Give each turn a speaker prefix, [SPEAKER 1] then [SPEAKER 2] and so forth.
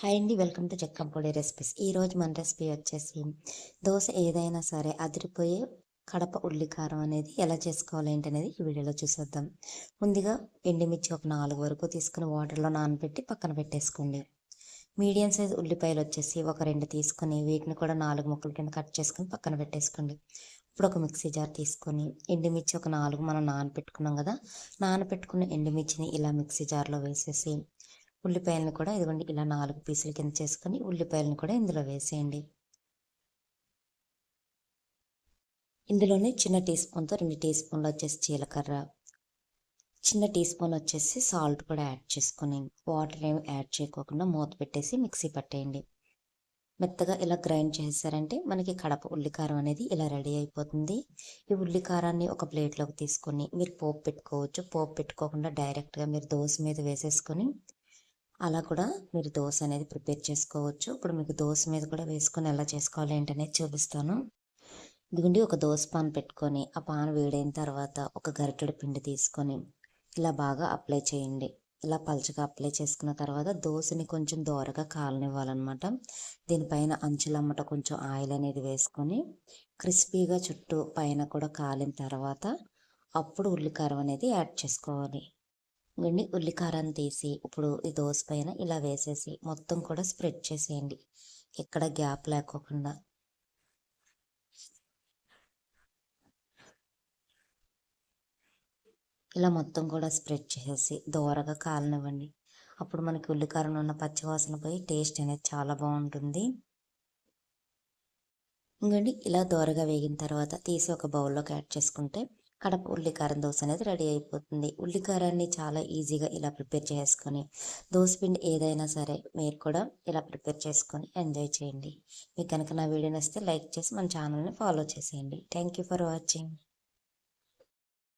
[SPEAKER 1] Hi అండి welcome to జక్కంపొడి recipes. ఈరోజు మన రెసిపీ వచ్చేసి దోశ ఏదైనా సరే అదిరిపోయే కడప ఉల్లికారం అనేది ఎలా చేసుకోవాలి ఏంటి అనేది ఈ వీడియోలో చూసేద్దాం. ముందుగా ఎండుమిర్చి ఒక నాలుగు వరకు తీసుకుని వాటర్లో నానబెట్టి పక్కన పెట్టేసుకోండి. మీడియం సైజ్ ఉల్లిపాయలు వచ్చేసి ఒక రెండు తీసుకొని వీటిని కూడా నాలుగు ముక్కల కింద కట్ చేసుకొని పక్కన పెట్టేసుకోండి. ఇప్పుడు ఒక మిక్సీ జార్ తీసుకొని ఎండుమిర్చి ఒక నాలుగు మనం నానబెట్టుకున్నాం కదా నానబెట్టుకున్న ఎండుమిర్చిని ఇలా మిక్సీ జార్లో వేసేసి ఉల్లిపాయలను కూడా ఇదిగోండి ఇలా నాలుగు పీసుల కింద చేసుకొని ఉల్లిపాయలను కూడా ఇందులో వేసేయండి. ఇందులోనే చిన్న టీ స్పూన్తో రెండు టీ స్పూన్లు వచ్చేసి జీలకర్ర చిన్న టీ స్పూన్ వచ్చేసి సాల్ట్ కూడా యాడ్ చేసుకొని వాటర్ ఏమి యాడ్ చేయకోకుండా మూత పెట్టేసి మిక్సీ పట్టేయండి. మెత్తగా ఇలా గ్రైండ్ చేశారంటే మనకి కడప ఉల్లికారం అనేది ఇలా రెడీ అయిపోతుంది. ఈ ఉల్లికారాన్ని ఒక ప్లేట్లోకి తీసుకొని మీరు పోపు పెట్టుకోవచ్చు. పోపు పెట్టుకోకుండా డైరెక్ట్గా మీరు దోశ మీద వేసేసుకొని అలా కూడా మీరు దోశ అనేది ప్రిపేర్ చేసుకోవచ్చు. ఇప్పుడు మీకు దోశ మీద కూడా వేసుకొని ఎలా చేసుకోవాలి ఏంటనేది చూపిస్తాను. ఇదిగుండి ఒక దోశ పాన్ పెట్టుకొని ఆ పాన్ వేడైన తర్వాత ఒక గరిటెడు పిండి తీసుకొని ఇలా బాగా అప్లై చేయండి. ఇలా పలచగా అప్లై చేసుకున్న తర్వాత దోశని కొంచెం దోరగా కాలనివ్వాలన్నమాట. దీనిపైన అంచులమ్మట కొంచెం ఆయిల్ అనేది వేసుకొని క్రిస్పీగా చుట్టూ పైన కూడా కాలిన తర్వాత అప్పుడు ఉల్లికారం అనేది యాడ్ చేసుకోవాలి. వెండి ఉల్లికారాన్ని తీసి ఇప్పుడు ఈ దోశ పైన ఇలా వేసేసి మొత్తం కూడా స్ప్రెడ్ చేసేయండి. ఎక్కడ గ్యాప్ లేకోకుండా. ఇలా మొత్తం కూడా స్ప్రెడ్ చేసేసి దోరగా కాలనివ్వండి. అప్పుడు మనకి ఉల్లికారం ఉన్న పచ్చివాసన పోయి టేస్ట్ అనేది చాలా బాగుంటుంది. ఇంకండి ఇలా దోరగా వేగిన తర్వాత తీసి ఒక బౌల్లోకి యాడ్ చేసుకుంటే కడప ఉల్లికారం దోశ అనేది రెడీ అయిపోతుంది. ఉల్లికారాన్ని చాలా ఈజీగా ఇలా ప్రిపేర్ చేసుకొని పిండి ఏదైనా సరే మీరు కూడా ఇలా ప్రిపేర్ చేసుకొని ఎంజాయ్ చేయండి. మీకు కనుక నా వీడియో నచ్చితే లైక్ చేసి మన ఛానల్ని ఫాలో చేసేయండి. Thank you for watching.